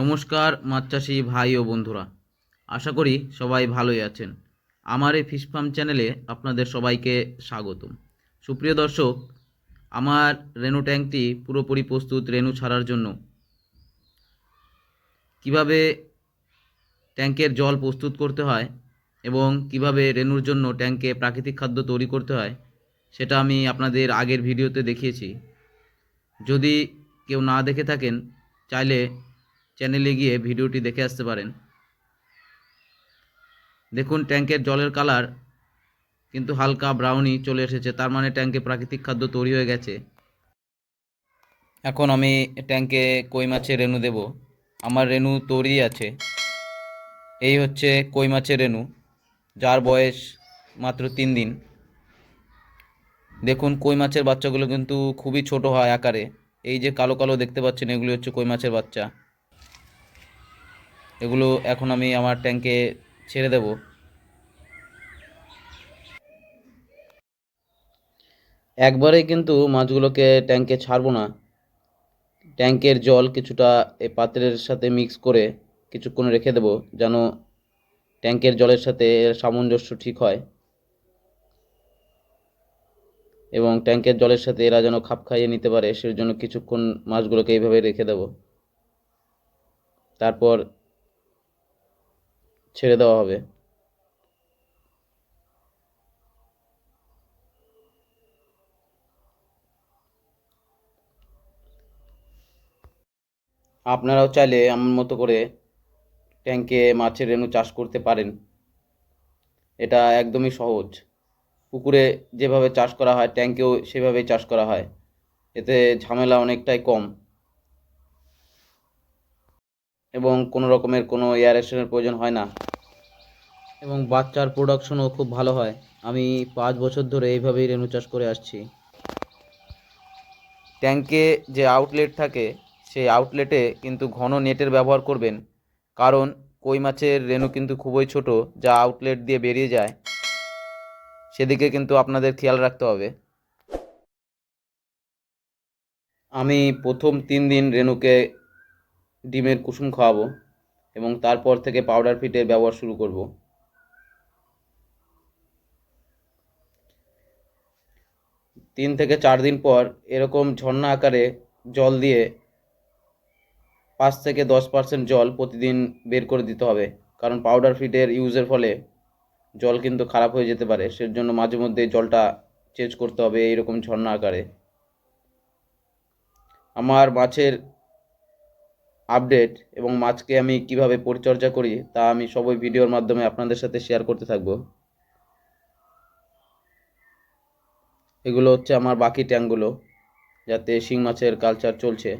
নমস্কার মাছ চাষি ভাই ও বন্ধুরা। আশা করি সবাই ভালোই আছেন। আমার এই ফিশ ফার্ম চ্যানেলে আপনাদের সবাইকে স্বাগতম। সুপ্রিয় দর্শক, আমার রেনু ট্যাঙ্কটি পুরোপুরি প্রস্তুত রেনু ছাড়ার জন্য। কীভাবে ট্যাঙ্কের জল প্রস্তুত করতে হয় এবং কীভাবে রেনুর জন্য ট্যাঙ্কে প্রাকৃতিক খাদ্য তৈরি করতে হয়, সেটা আমি আপনাদের আগের ভিডিওতে দেখিয়েছি। যদি কেউ না দেখে থাকেন, চাইলে চ্যানেলে গিয়ে ভিডিওটি দেখে আসতে পারেন। দেখুন, ট্যাঙ্কের জলের কালার কিন্তু হালকা ব্রাউনি চলে এসেছে। তার মানে ট্যাঙ্কে প্রাকৃতিক খাদ্য তৈরি হয়ে গেছে। এখন আমি ট্যাঙ্কে কই মাছের রেনু দেব। আমার রেনু তৈরি আছে। এই হচ্ছে কই মাছের রেনু যার বয়স মাত্র তিন দিন। দেখুন, কই মাছের বাচ্চাগুলো কিন্তু খুবই ছোট হয় আকারে। এই যে কালো কালো দেখতে পাচ্ছেন, এগুলি হচ্ছে কই মাছের বাচ্চা। এগুলো এখন আমি আমার ট্যাঙ্কে ছেড়ে দেব। একবারেই কিন্তু মাছগুলোকে ট্যাঙ্কে ছাড়বো না। ট্যাঙ্কের জল কিছুটা এই পাত্রের সাথে মিক্স করে কিছুক্ষণ রেখে দেবো, যেন ট্যাঙ্কের জলের সাথে এর সামঞ্জস্য ঠিক হয়। এবং ট্যাঙ্কের জলের সাথে এরা যেন খাপ খাইয়ে নিতে পারে সেই জন্য কিছুক্ষণ মাছগুলোকে এইভাবে রেখে দেব। তারপর ছেড়ে দেওয়া হবে। আপনারাও চাইলে আমার মতো করে ট্যাঙ্কে মাছের রেণু চাষ করতে পারেন। এটা একদমই সহজ। পুকুরে যেভাবে চাষ করা হয় ট্যাঙ্কেও সেভাবেই চাষ করা হয়। এতে ঝামেলা অনেকটাই কম। এবং কোনো রকমের কোনো এয়ারেশনের প্রয়োজন হয় না। এবং বাচ্চার প্রোডাকশনও খুব ভালো হয়। আমি পাঁচ বছর ধরে এইভাবেই রেণু চাষ করে আসছি। ট্যাঙ্কে যে আউটলেট থাকে, সেই আউটলেটে কিন্তু ঘন নেটের ব্যবহার করবেন। কারণ কই মাছের রেণু কিন্তু খুবই ছোট, যা আউটলেট দিয়ে বেরিয়ে যায়। সেদিকে কিন্তু আপনাদের খেয়াল রাখতে হবে। আমি প্রথম তিন দিন রেণুকে ডিমের কুসুম খাওয়াবো এবং তারপর থেকে পাউডার ফিটের ব্যবহার শুরু করব। তিন থেকে চার দিন পর এরকম ঝর্ণা আকারে জল দিয়ে পাঁচ থেকে দশ পার্সেন্ট জল প্রতিদিন বের করে দিতে হবে, কারণ পাউডার ফিটের ইউজের ফলে জল কিন্তু খারাপ হয়ে যেতে পারে। সের জন্য মাঝে মধ্যে জলটা চেঞ্জ করতে হবে এইরকম ঝর্ণা আকারে। আমার মাছের আপডেট এবং মাছকে আমি কীভাবে পরিচর্যা করি, তা আমি সবই ভিডিওর মাধ্যমে আপনাদের সাথে শেয়ার করতে থাকব। এগুলো হচ্ছে আমার বাকি ট্যাঙ্কগুলো যাতে শিং মাছের কালচার চলছে।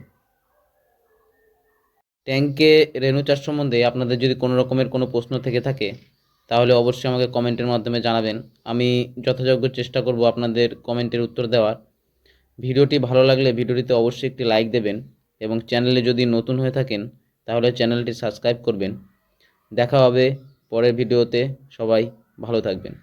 ট্যাঙ্কে রেণু চাষ সম্বন্ধে আপনাদের যদি কোনো রকমের কোনো প্রশ্ন থেকে থাকে, তাহলে অবশ্যই আমাকে কমেন্টের মাধ্যমে জানাবেন। আমি যথাযোগ্য চেষ্টা করব আপনাদের কমেন্টের উত্তর দেওয়ার। ভিডিওটি ভালো লাগলে ভিডিওটিতে অবশ্যই একটি লাইক দেবেন। এবং চ্যানেলে যদি নতুন হয়ে থাকেন, তাহলে চ্যানেলটি সাবস্ক্রাইব করবেন। দেখা হবে পরের ভিডিওতে। সবাই ভালো থাকবেন।